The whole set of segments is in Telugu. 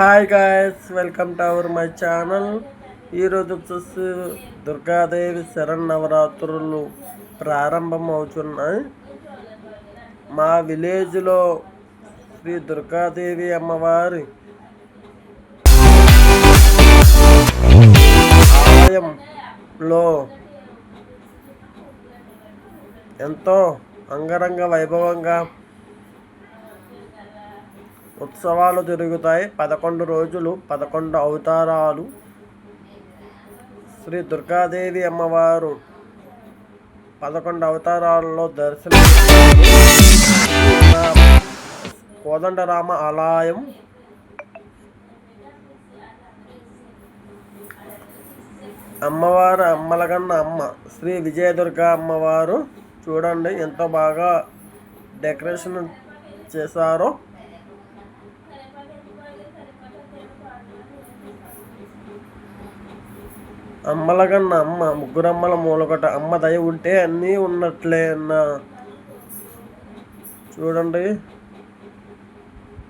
Hi guys welcome to our my channel. ఈరోజు వచ్చేసి దుర్గాదేవి శరణ్ నవరాత్రులు ప్రారంభం అవుతున్నాయి మా విలేజ్లో శ్రీ దుర్గాదేవి అమ్మవారి ఆలయంలో ఎంతో అంగరంగ వైభవంగా ఉత్సవాలు జరుగుతాయి. పదకొండు రోజులు పదకొండు అవతారాలు. శ్రీ దుర్గాదేవి అమ్మవారు పదకొండు అవతారాలలో దర్శనం కోదండరామ ఆలయం. అమ్మవారు అమ్మలగన్న అమ్మ శ్రీ విజయదుర్గ అమ్మవారు. చూడండి ఎంత బాగా డెకరేషన్ చేశారో. అమ్మలగన్న అమ్మ ముగ్గురమ్మల మూలకట అమ్మ దయ ఉంటే అన్నీ ఉన్నట్లే అన్న. చూడండి.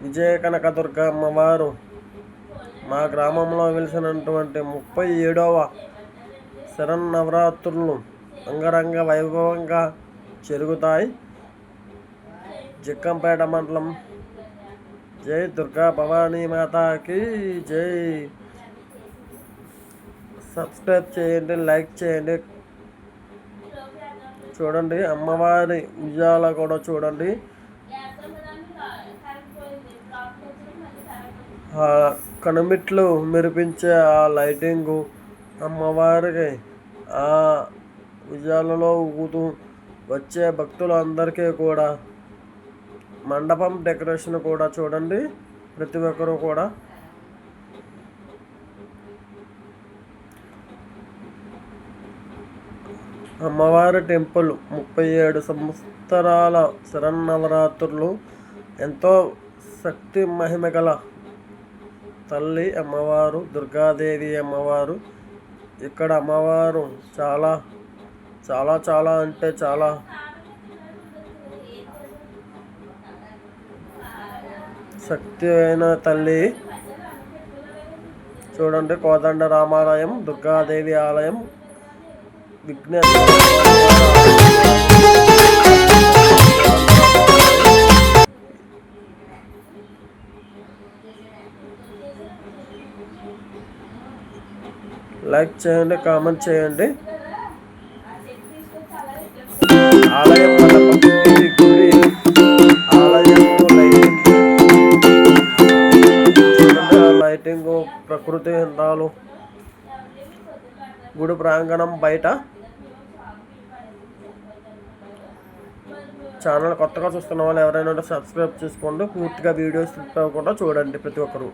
విజయ కనకదుర్గ అమ్మవారు మా గ్రామంలో వెలిసినటువంటి ముప్పై ఏడవ శరన్నవరాత్రులు అంగరంగ వైభవంగా జరుగుతాయి. జక్కంపేట మండలం. జై దుర్గా భవానీ మాతాకి జై. సబ్స్క్రైబ్ చేయండి లైక్ చేయండి. చూడండి అమ్మవారి విజయాల కూడా చూడండి. ఆ కనుమిట్లు మెరిపించే ఆ లైటింగు అమ్మవారికి ఆ విజయాలలో ఊగుతూ వచ్చే భక్తులందరికీ కూడా మండపం డెకరేషన్ కూడా చూడండి. ప్రతి ఒక్కరూ కూడా అమ్మవారి టెంపుల్ ముప్పై ఏడు సంవత్సరాల శరన్నవరాత్రులు ఎంతో శక్తి మహిమ గల తల్లి అమ్మవారు దుర్గాదేవి అమ్మవారు. ఇక్కడ అమ్మవారు చాలా చాలా చాలా అంటే చాలా శక్తి అయిన తల్లి. చూడండి కోదండ రామాలయం దుర్గాదేవి ఆలయం విఘ్నేశ్వర లైక్ చేయండి కామెంట్ చేయండి. ఆలయం గుడి లైటింగ్. లైటింగ్ ప్రకృతి అందాలు. గుడి ప్రాంగణం బయట. ఛానల్ కొత్తగా చూస్తున్న వాళ్ళు ఎవరైనా ఉంటే సబ్స్క్రైబ్ చేసుకోండి. పూర్తిగా వీడియోస్ కూడా చూడండి ప్రతి ఒక్కరు.